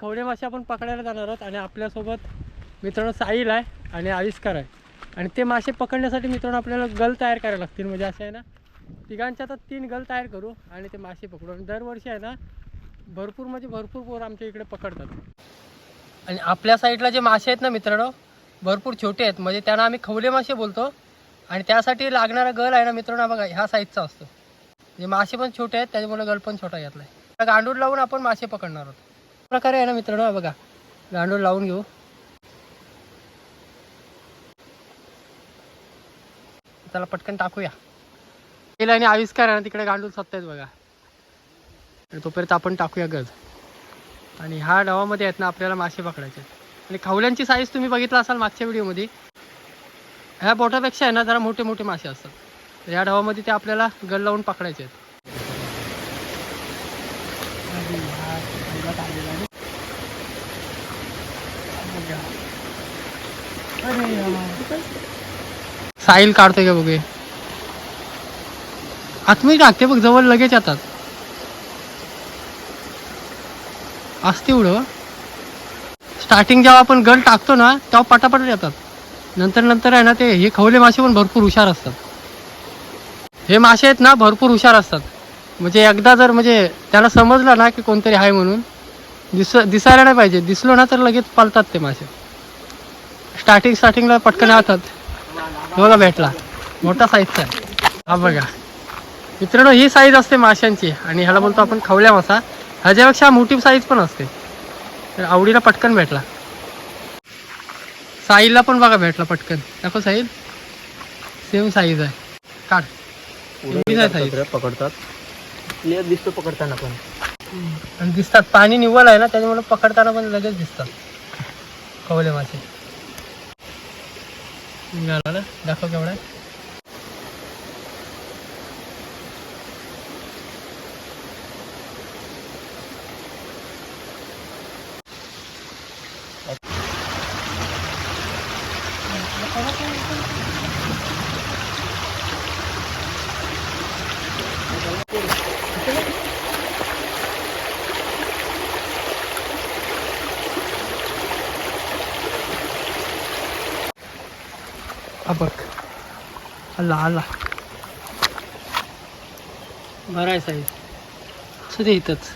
खवडे खवले मासे आपण पकडायला जाणार आहोत आणि आपल्यासोबत मित्रांनो साईल आहे आणि आविष्कार आहे. आणि ते मासे पकडण्यासाठी मित्रांनो आपल्याला गल तयार करायला लागतील. म्हणजे असं आहे ना तिघांच्या आता तीन गल तयार करू आणि ते मासे पकडू. आणि दरवर्षी आहे ना भरपूर म्हणजे भरपूर पोर आमच्या इकडे पकडतात. आणि आपल्या साईडला जे मासे आहेत ना मित्रांनो भरपूर छोटे आहेत. म्हणजे त्यांना आम्ही खवले मासे बोलतो. आणि त्यासाठी लागणारा गल आहे ना मित्रांनो हा बघा ह्या साईजचा असतो. म्हणजे मासे पण छोटे आहेत त्याच्यामुळे गल पण छोटा घेतला आहे गांडूळ लावून आपण मासे पकडणार आहोत. प्रकारे आहे ना मित्रांनो बघा. गांडूळ लावून घेऊ. त्याला पटकन टाकूया. केलं आणि आविष्कार आहे ना तिकडे गांडूळ सत्तायत बघा. आणि तोपर्यंत आपण टाकूया गज. आणि ह्या डावामध्ये आहेत ना आपल्याला मासे पकडायचे आहेत. आणि खवल्यांची साईज तुम्ही बघितला असाल मागच्या व्हिडिओमध्ये. ह्या बोटापेक्षा आहे ना जरा मोठे मोठे मासे असतात. तर या डावामध्ये ते आपल्याला गल लावून पकडायचे आहेत. साईल काढतोय का बघूया? आतमध्ये टाकते बघ जवळ लगेच येतात. असते एवढं स्टार्टिंग जेव्हा आपण गल टाकतो ना तेव्हा पटापट येतात. नंतर नंतर आहे ना ते हे खवले मासे पण भरपूर हुशार असतात. हे मासे आहेत ना भरपूर हुशार असतात. म्हणजे एकदा जर म्हणजे त्याला समजलं ना की कोणतरी आहे म्हणून दिस दिसायला नाही पाहिजे. दिसलो ना तर लगेच पालतात ते मासे. स्टार्टिंग स्टार्टिंगला पटकन येतात हे बघा भेटला. मोठा साईजचा आहे. हा बघा. मित्रांनो ही साईज असते माशांची. आणि ह्याला बोलतो आपण खवल्या मासा. ह्याच्यापेक्षा मोठी साईज पण असते. तर आवडीला पटकन भेटला. साईलला पण बघा भेटला पटकन. दाखव साईल सेम साईज आहे. काढ. size. पकडतात. क्लिअर दिसतो पकडताना पण. आणि दिसतात पाणी निव्वळ आहे ना त्याच्यामुळे पकडताना पण लगेच दिसतात. खवले मासे. निघाला ना? दाखव केवढा आहे. हा बघ आला आला बरा आहे साईज असू दे इथंच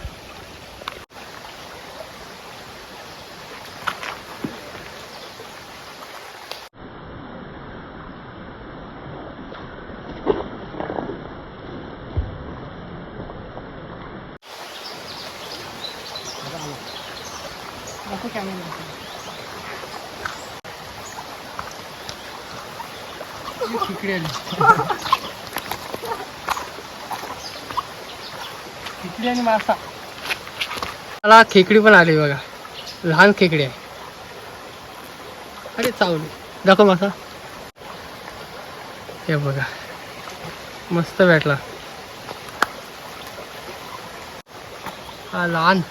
दाखव camera खेकडी आली. खेकडी आणि मासा. मला खेकडी पण आली बघा. लहान खेकडी आहे. अरे चावली. दाखव मासा. हे बघा. मस्त भेटला. हा लहान.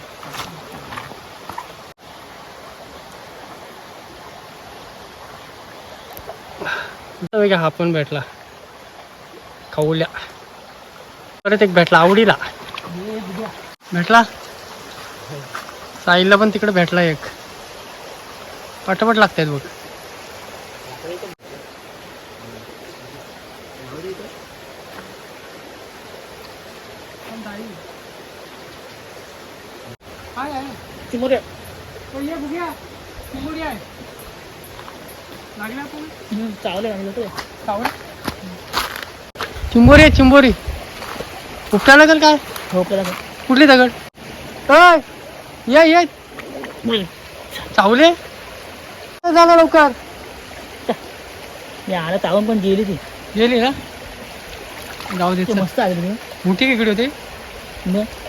बघा हा पण भेटला. खाऊल्या. परत एक भेटला आवडीला. भेटला? साईला पण तिकडे भेटला एक. पटापट लागतायत बघ. चिमुरी आहे लागला पण चावले लागलं ते चावलं चिंबोरी आहे चिंबोरी. उपटा लागेल काय? हो कुठली दगड? अय, ये ये. चावले? झाला लवकर. आला चावून पण गेली ती. गेली ना जाऊ दे. मस्त आली मोठी खेकडी होती?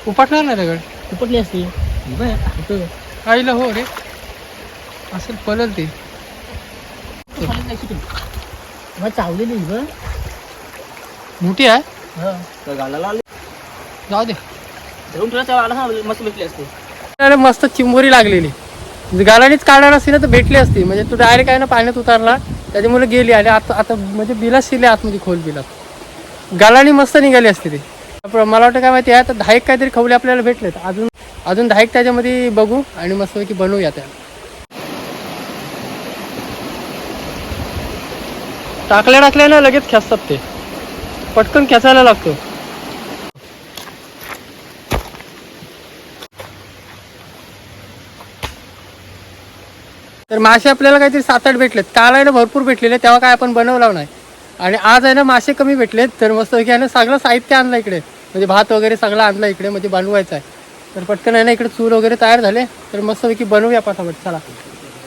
उपटणार ना दगड. उपटली असती. आईला हो रे. असेल पलल ती. मग चावलेली ग मोठी आहे? हो. गालाला आली. जाऊ दे. धरून तुला चावला ना मस्त भेटली असते. अरे मस्त चिंबोरी लागलेली. गालानीच काढणार असती ना तर भेटली असती. म्हणजे तू डायरेक्ट आहे ना पाण्यात उतारला त्याच्यामुळे गेली आणि आता आता म्हणजे बिलाच शिरले आतमध्ये खोल बिलात. गालानी मस्त निघाली असते ती. पण मला वाटतं काय माहिती आहे आता दहा एक काहीतरी खवले आपल्याला भेटलेत. अजून अजून दहा एक त्याच्यामध्ये बघू आणि मस्तपैकी बनवूया त्या. टाकल्या टाकल्या ना लगेच खेचतात ते. पटकन खेचायला लागतो. तर मासे आपल्याला काहीतरी सात आठ भेटलेत. काल आहे ना भरपूर भेटलेले तेव्हा काय आपण बनवला नाही. आणि आज आहे ना मासे कमी भेटलेत तर मस्त आहे ना सगळं साहित्य आणलं इकडे. म्हणजे भात वगैरे सगळं आणलं इकडे म्हणजे बनवायचं आहे. तर पटकन आहे ना इकडे चूल वगैरे तयार झाले तर मस्तपैकी बनवूया पटापट. चला.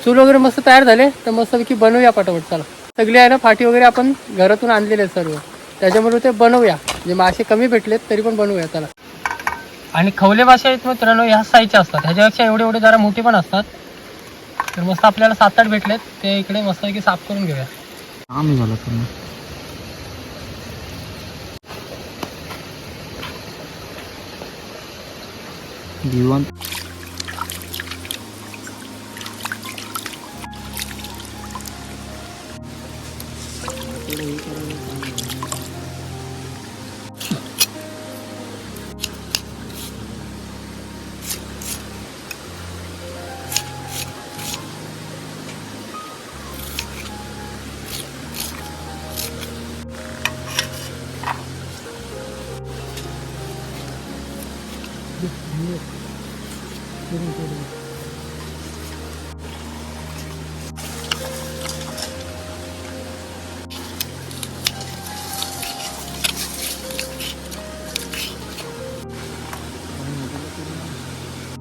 चूल वगैरे मस्त तयार झाले तर मस्तपैकी बनवूया पटापट. चला. सगळी आहे ना फाटी वगैरे आपण घरातून आणलेले आहेत सर्व. त्याच्यामुळे ते बनवूया. म्हणजे मासे कमी भेटलेत तरी पण बनवूया चला आणि खवले मासे आहेत मित्रांनो ह्या साईजचे असतात. ह्याच्यापेक्षा एवढे एवढे जरा मोठे पण असतात. तर मस्त आपल्याला सात आठ भेटलेत. ते इकडे मस्तपैकी साफ करून घेऊया. आम्ही झालं पूर्ण दिवाण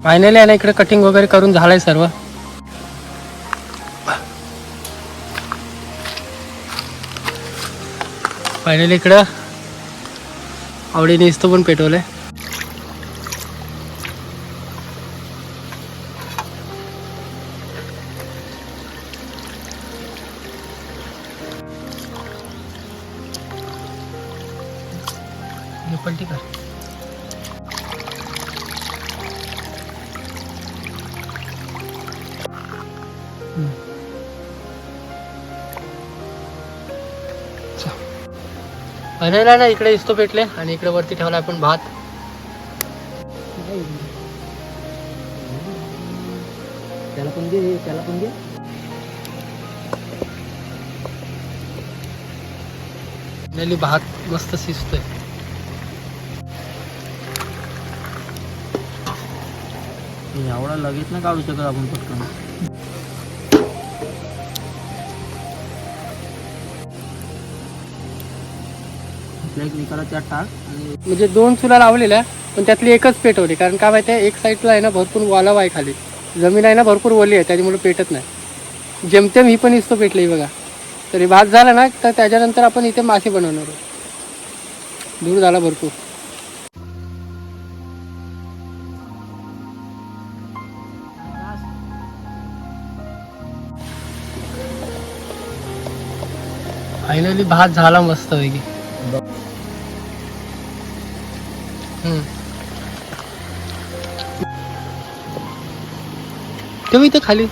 फायनली आहे ना इकडे कटिंग वगैरे करून झालंय सर्व. फायनली इकडं आवडीने इस्तो पण पेटवलंय पलटी कर. फायनल ना इकडे इस्तो पेटले. आणि इकडे वरती ठेवला आपण भात. त्याला पण दे त्याला पण दे. फायनली भात मस्त शिजतोय. एवढा लगेच ना काढू शकत आपण पटकन? आपल्या एक निकाला त्यात टाक आणि म्हणजे दोन चुला लावलेल्या पण त्यातली एकच पेटवली कारण काय माहिती आहे एक साईडला आहे ना भरपूर वालाव आहे खाली. जमीन आहे ना भरपूर ओली आहे त्याच्यामुळे पेटत नाही. जेमतेम ही पण इस्तो पेटली बघा. तरी भात झाला ना तर त्याच्यानंतर आपण इथे मासे बनवणार आहोत. दूर झाला भरपूर. फायनली भात झाला मस्त पैकी ठेव इथं खाली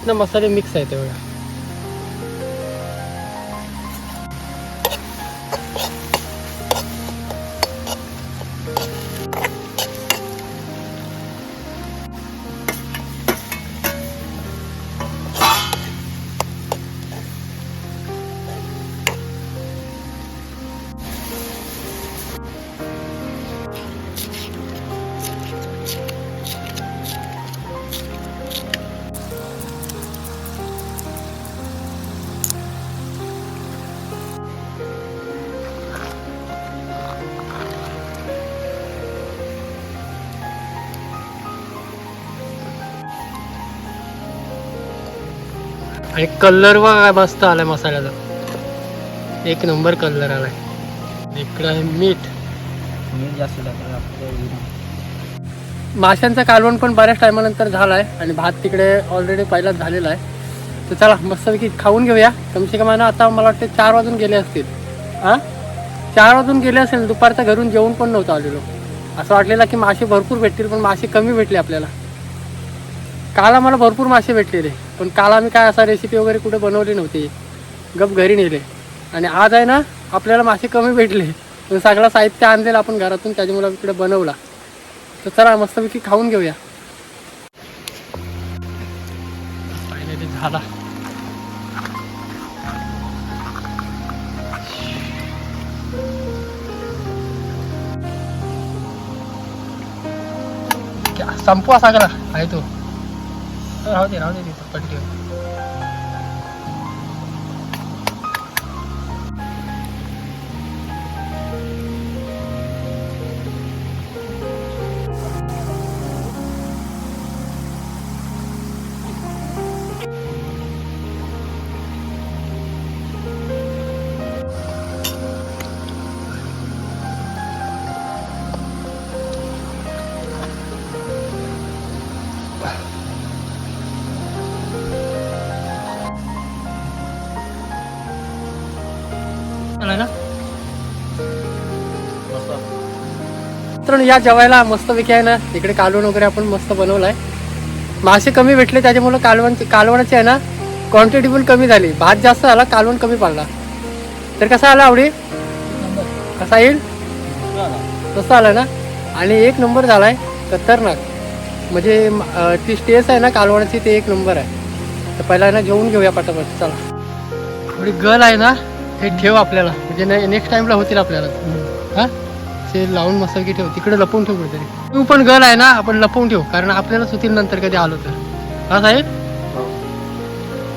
त्यातनं मसाले मिक्स आहेत तेवढा आणि कलर बघा मस्त आलाय मसाल्याचा. एक नंबर कलर आलाय. इकडं आहे मीठ. मीठ जास्त टाकायला लागतं माशांचं कालवण पण बऱ्याच टायमानंतर झालं आहे आणि भात तिकडे ऑलरेडी पहिलाच झालेला आहे. तर चला मस्तपैकी खाऊन घेऊया. कमसे कम ना आता मला वाटते चार वाजून गेले असतील. हां चार वाजून गेले असेल दुपारचं घरून जेवण पण नव्हतं आलेलो. असं वाटलेलं की मासे भरपूर भेटतील पण मासे कमी भेटले आपल्याला. काल आम्हाला भरपूर मासे भेटलेले. पण काल आम्ही काय असा रेसिपी वगैरे कुठे बनवली नव्हती. गप घरी नेले. आणि आज आहे ना आपल्याला मासे कमी भेटले. पण सगळं साहित्य आणलेलं आपण घरातून त्याच्यामुळे इकडे बनवला. तर चला मस्तपैकी खाऊन घेऊया. फायनली झाला. संपवा सगळा. आहे तो. राहू दे राहू दे तिथं पट्टी ना मित्रांनो या जेवायला मस्तपैकी आहे ना इकडे कालवण वगैरे आपण मस्त बनवलाय. मासे कमी भेटले त्याच्यामुळे कालवण कालवणाची आहे ना क्वांटिटी पण कमी झाली. भात जास्त आला कालवण कमी पडला. तर कसा आला आवडी? कसा येईल? तसा आला ना? आणि एक नंबर झालाय खतरनाक. म्हणजे ती स्टेस आहे ना कालवणाची ते एक नंबर आहे. तर पहिला ना जेवून घेऊया पटापट चला. थोडी गल आहे ना हे ठेव आपल्याला. म्हणजे नेक्स्ट टाइमला होतील आपल्याला. हा? ते लावून मस्तपैकी ठेव. तिकडे लपवून ठेव कुठेतरी. तू पण गल आहे ना आपण लपवून ठेव. कारण आपल्यालाच होतील नंतर कधी आलो तर. हा साहेब?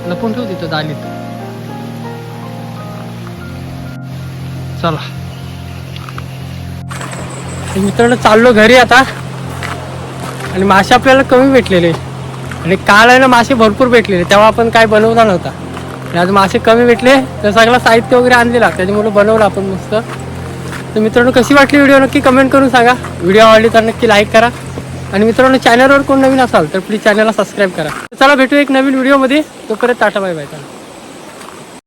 लपवून ठेव तिथं दालीत. चला. तर मित्रांनो चाललो घरी आता. आणि मासे आपल्याला कमी भेटलेले. आणि काल आहे ना मासे भरपूर भेटलेले. तेव्हा आपण काय बनवला नव्हता. आज मासे कमी भेटले. तर सगळं साहित्य वगैरे आणलेला. त्याच्यामुळे बनवलं आपण मस्त. तर मित्रांनो कशी वाटली व्हिडिओ? नक्की कमेंट करून सांगा. व्हिडिओ आवडली तर नक्की लाईक करा. आणि मित्रांनो चॅनलवर कोण नवीन असाल तर प्लीज चॅनलला सबस्क्राईब करा. चला भेटू एक नवीन व्हिडिओमध्ये तोपर्यंत टाटा बाय बाय चला